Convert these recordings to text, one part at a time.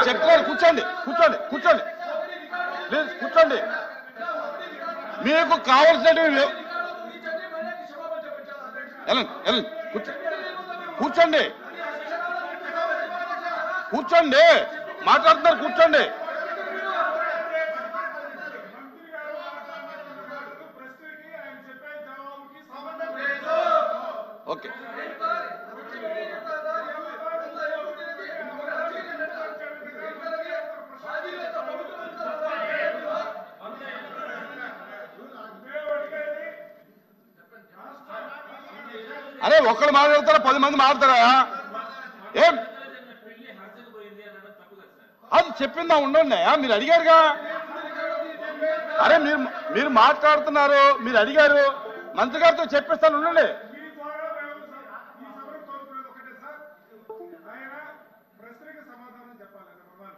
మీరు చెప్తున్నారు కూర్చోండి కూర్చోండి కూర్చోండి. ప్లీజ్ కూర్చోండి. మీకు కావలసినవి లేవు. వెళ్ళండి వెళ్ళండి కూర్చో కూర్చోండి. కూర్చోండి. మాట్లాడుతున్నారు కూర్చోండి. అరే ఒక్కడు మాట్లాడతారా పది మంది మారుతారా? ఏం? అది చెప్పిందా ఉండండి మీరు అడిగారుగా? అరే మీరు మీరు మాట్లాడుతున్నారు మీరు అడిగారు. మంత్రి గారితో చెప్పిస్తాను ఉండండి మీ ద్వారా మేము ఈ సభను కోరుకునేది ఒకటే సార్ ఆయన ప్రశ్నకి సమాధానం చెప్పాలి నెంబర్ వన్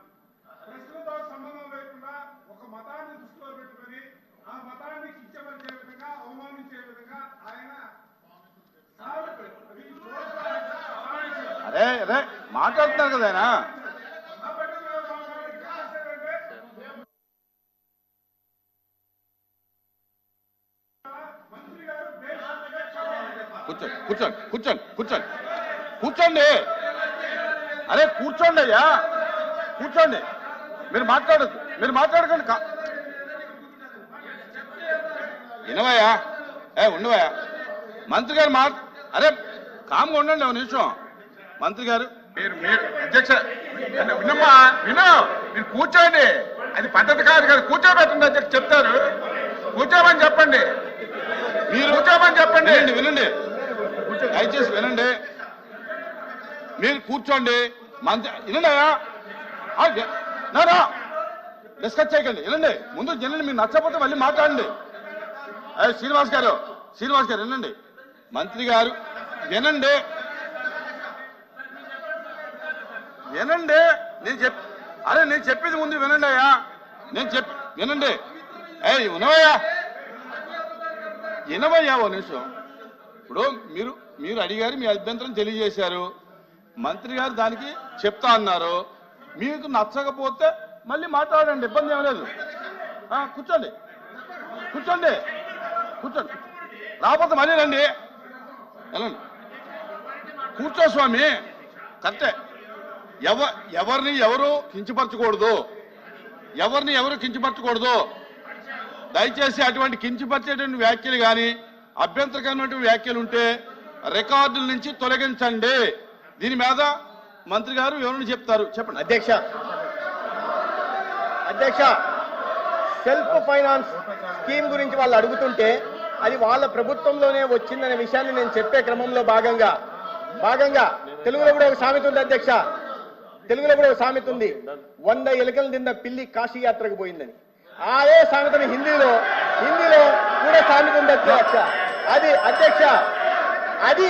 ప్రశ్నతో సంబంధం లేకుండా ఒక మతాన్ని దృష్టిలో పెట్టుకొని ఆ మతాన్ని కించపరిచే విధంగా అవమానించే విధంగా ఆయన సాగు- అది చూడాలి. అరే అరే మాట్లాడుతున్నారు కదా ఆయన. కూర్చోండి కూర్చోండి కూర్చోండి కూర్చోండి కూర్చోండి. అరే కూర్చోండి అయ్యా. కూర్చోండి. మీరు మాట్లాడద్దు మీరు మాట్లాడకండి కా- వినవయ్యా? ఏ ఉండవయ్యా? మంత్రి గారు మా అరే కామ్గా ఉండండి ఒక నిమిషం. మంత్రి గారు మీరు మీరు అధ్యక్ష విన- వినమ్మా విను మీరు కూర్చోండి. అది పద్ధతి కాదు కదా కూర్చోబెట్టండి అధ్యక్ష చెప్తారు. కూర్చోమని చెప్పండి. మీరు కూర్చోమని చెప్పండి. వినండి వినండి. దయచేసి వినండి. మీరు కూర్చోండి. మంత్రి వినండియా నారా డిస్కస్ చేయకండి వినండి. ముందు వినండి మీరు నచ్చకపోతే మళ్ళీ మాట్లాడండి. శ్రీనివాస్ గారు శ్రీనివాస్ గారు వినండి. మంత్రి గారు వినండి. వినండి. నేను చెప్ అరే నేను చెప్పేది ముందు వినండి అయ్యా. నేను చెప్ వినండి. ఏ వినవయ్యా. వినవయ్యా ఓ నిమిషం. ఇప్పుడు మీరు మీరు అడిగారు మీ అభ్యంతరం తెలియజేశారు. మంత్రి గారు దానికి చెప్తా అన్నారు. మీకు నచ్చకపోతే మళ్ళీ మాట్లాడండి ఇబ్బంది ఏం లేదు. కూర్చోండి. కూర్చోండి. కూర్చోండి. రాకపోతే మళ్ళీ రండి. వెళ్ళండి. కూర్చో స్వామి. కరెక్టే. ఎవ ఎవరిని ఎవరు కించపరచకూడదు. ఎవరిని ఎవరు కించపరచకూడదు. దయచేసి అటువంటి కించపరిచేటువంటి వ్యాఖ్యలు కానీ అభ్యంతరకరమైనటువంటి వ్యాఖ్యలు ఉంటే రికార్డుల నుంచి తొలగించండి. దీని మీద మంత్రి గారు వివరణ చెప్తారు. చెప్పండి. అధ్యక్ష. అధ్యక్ష సెల్ఫ్ ఫైనాన్స్ స్కీమ్ గురించి వాళ్ళు అడుగుతుంటే అది వాళ్ళ ప్రభుత్వంలోనే వచ్చిందనే విషయాన్ని నేను చెప్పే క్రమంలో భాగంగా భాగంగా తెలుగులో కూడా ఒక సామెత ఉంది అధ్యక్ష. తెలుగులో కూడా సామెత ఉంది. వంద ఎలుకలు తిన్న పిల్లి కాశీ యాత్రకు పోయిందని. అదే సామెతని హిందీలో హిందీలో కూడా సామెత ఉంది అధ్యక్ష. అది అధ్యక్ష అది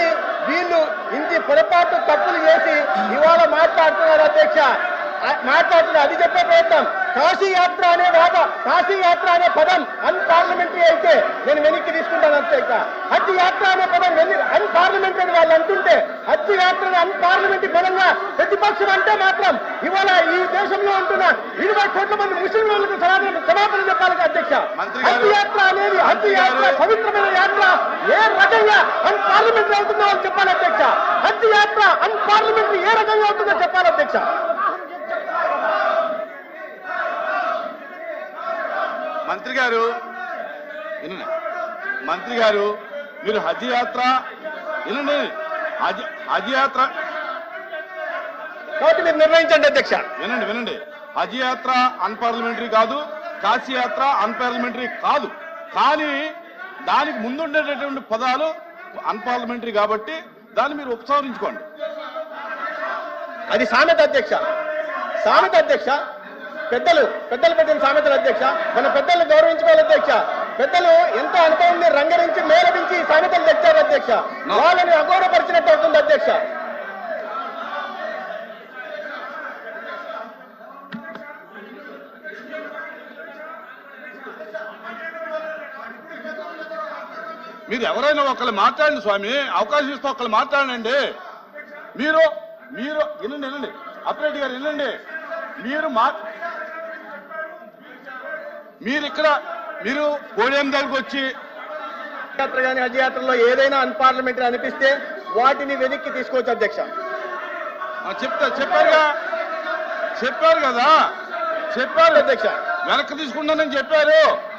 వీళ్ళు ఇంటి పొరపాటు తప్పులు చేసి ఇవాళ మాట్లాడుతున్నారు అధ్యక్ష. మాట్లాడుతున్నారు అది చెప్పే ప్రయత్నం. కాశీ యాత్ర అనే వాద కాశీ యాత్ర అనే పదం అన్పార్లమెంటరీ అయితే నేను వెనక్కి తీసుకుంటాను అధ్యక్ష హజ్ యాత్ర అనే పదం అన్పార్లమెంటరీ అని వాళ్ళు అంటుంటే హజ్ యాత్రను అన్పార్లమెంటరీ పదంగా ప్రతిపక్షం అంటే మాత్రం ఇవాళ ఈ దేశంలో ఉంటున్న ఇరవై కోట్ల మంది ముస్లింలకు సమాధానం క్షమాపణ చెప్పాలి అధ్యక్ష. హజ్ యాత్ర అనేది హజ్ యాత్ర పవిత్రమైన యాత్ర ఏ రకంగా అన్ పార్లమెంటరీ అవుతుందో వాళ్ళు చెప్పాలి అధ్యక్ష. హజ్ యాత్ర అన్ పార్లమెంటరీ ఏ రకంగా అవుతుందో చెప్పాలి అధ్యక్ష. మంత్రి గారు మంత్రి గారు మీరు హజ్ యాత్ర వినండి. హజ్ హజ్ యాత్ర. కాబట్టి మీరు నిర్ణయించండి అధ్యక్ష. వినండి వినండి. హజ్ యాత్ర అన్పార్లమెంటరీ కాదు కాశీ యాత్ర అన్పార్లమెంటరీ కాదు. కానీ దానికి ముందుండేటటువంటి పదాలు అన్పార్లమెంటరీ కాబట్టి దాన్ని మీరు ఉపసంహరించుకోండి. అది సామెత అధ్యక్ష. సామెత అధ్యక్ష పెద్దలు పెద్దలు పెట్టిన సామెతలు అధ్యక్ష. మన పెద్దల్ని గౌరవించుకోవాలి అధ్యక్ష. పెద్దలు ఎంతో అనుభవం రంగరించి మేలవించి సామెతలు తెచ్చారు అధ్యక్ష. వాళ్ళని అగౌరవపరిచినట్టు అవుతుంది అధ్యక్ష. మీరు ఎవరైనా ఒకళ్ళు మాట్లాడండి స్వామి. అవకాశం ఇస్తే ఒకళ్ళు మాట్లాడండి. మీరు మీరు వినండి వినండి అప్రెడ్డి గారు వినండి మీరు మా మీరు ఇక్కడ మీరు పోడియం దగ్గరకు వచ్చి యాత్ర కానీ హజ్ యాత్రలో ఏదైనా అన్పార్లమెంటరీ అనిపిస్తే వాటిని వెనక్కి తీసుకోవచ్చు అధ్యక్ష. చెప్తా చెప్పారుగా చెప్పారు కదా. చెప్పారు. అధ్యక్ష. వెనక్కి తీసుకుంటానని చెప్పారు.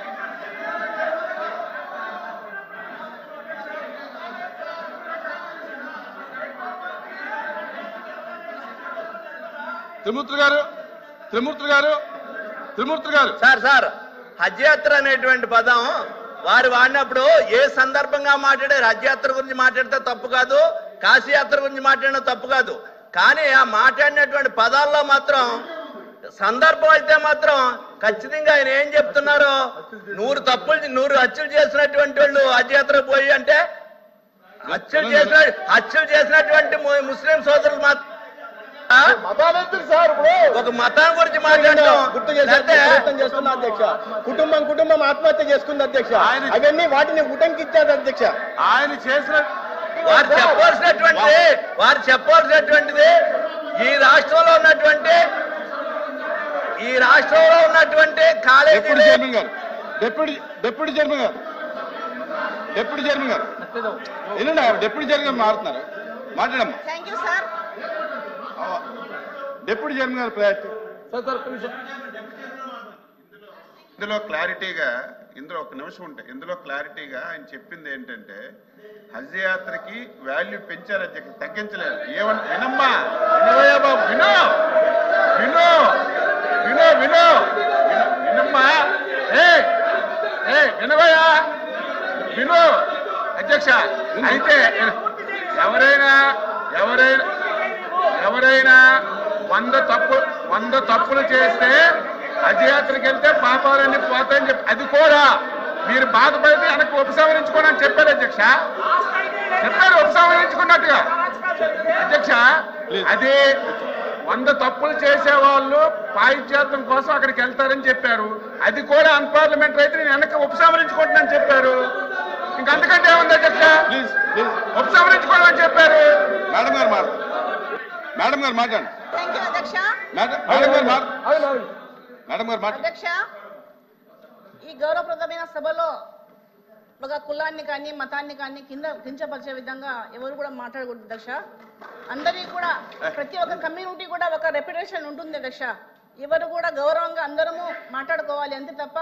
త్రిమూర్తి గారు త్రిమూర్తి గారు త్రిమూర్తి గారు. Sir sir. హజ్ యాత్ర అనేటువంటి పదం వారు వాడినప్పుడు ఏ సందర్భంగా మాట్లాడారు హజ్ యాత్ర గురించి మాట్లాడితే తప్పు కాదు కాశీ యాత్ర గురించి మాట్లాడిన తప్పు కాదు. కానీ ఆ మాట్లాడినటువంటి పదాల్లో మాత్రం సందర్భం అయితే మాత్రం ఖచ్చితంగా ఆయన ఏం చెప్తున్నారు? నూరు తప్పులు నూరు హత్యలు చేసినటువంటి వాళ్ళు హజ్ యాత్ర పోయి అంటే హత్యలు చేసిన హత్యలు చేసినటువంటి ముస్లిం సోదరులు మాత్రం సార్ ఇప్పుడు. ఒక మతం గురించి మాట్లాడటం గుర్తు చేస్తున్నా అధ్యక్ష. కుటుంబం కుటుంబం ఆత్మహత్య చేసుకుంది అధ్యక్ష. ఆయన- అవన్నీ వాటిని ఉటంకిచ్చారు అధ్యక్ష. ఆయన చేసిన వారు చెప్పవలసినటువంటి వారు చెప్పవలసినటువంటిది ఈ రాష్ట్రంలో ఉన్నటువంటి ఈ రాష్ట్రంలో ఉన్నటువంటి కాలేజీలు చైర్మన్ గారు డిప్యూటీ డిప్యూటీ చైర్మన్ గారు డిప్యూటీ చైర్మన్ గారు. ఏంటండి డిప్యూటీ చైర్మన్ గారు మారుతున్నారు. మాట్లాడమ్మా. డిప్యూటీ చైర్మన్ గారు ప్రయారిటీ ఇందులో క్లారిటీగా ఇందులో ఒక నిమిషం ఉంటాయి ఇందులో క్లారిటీగా ఆయన చెప్పింది ఏంటంటే హజ్ యాత్రకి వాల్యూ పెంచారు అధ్యక్ష తగ్గించలేదు. ఏమన్నా వినమ్మా. వినవయ్యా బాబు విను. విను. విను విను. విను వినమ్మా. ఏ ఏ వినవయ్యా. విను. అధ్యక్ష అయితే ఎవరైనా ఎవరైనా ఎవరైనా వంద తప్పు వంద తప్పులు చేస్తే అజయాత్రకి వెళ్తే పాపాలన్నీ పోతాయని చెప్పి అది కూడా మీరు బాధపడితే వెనక్కి ఉపసంహరించుకోండి అని చెప్పారు అధ్యక్ష. చెప్పారు ఉపసంహరించుకున్నట్టుగా. అధ్యక్ష అది వంద తప్పులు చేసే వాళ్ళు పాయిత్యాత్రం కోసం అక్కడికి వెళ్తారని చెప్పారు. అది కూడా అన్పార్లమెంటరీ అయితే నేను వెనక్కి ఉపసంహరించుకుంటున్నాను చెప్పారు. ఇంకంతకంటే ఏముంది అధ్యక్ష? అని చెప్పారు. మేడం గారు మేడం గారు మాట్లాడండి. మేడం గారు మాట్లాడు మేడం గారు మాట్లాడు అధ్యక్ష ఈ గౌరవప్రదమైన సభలో ఒక కులాన్ని కానీ మతాన్ని కానీ కింద కించపరిచే విధంగా ఎవరు కూడా మాట్లాడకూడదు అధ్యక్ష. అందరికీ కూడా ప్రతి ఒక్క కమ్యూనిటీ కూడా ఒక రెప్యుటేషన్ ఉంటుంది అధ్యక్ష. ఎవరు కూడా గౌరవంగా అందరము మాట్లాడుకోవాలి అంతే తప్ప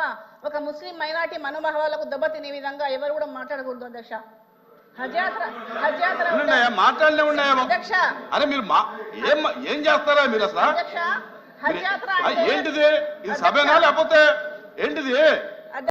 ఒక ముస్లిం మైనార్టీ మనోభావాలకు దెబ్బతినే విధంగా ఎవరు కూడా మాట్లాడకూడదు హజ్యాత్ర ఉన్నాయా? మాట్లాడలే ఉన్నాయా? అరే మీరు ఏం ఏం చేస్తారా మీరు అసలు? ఏంటిది? ఇది సభేనా లేకపోతే ఏంటిది?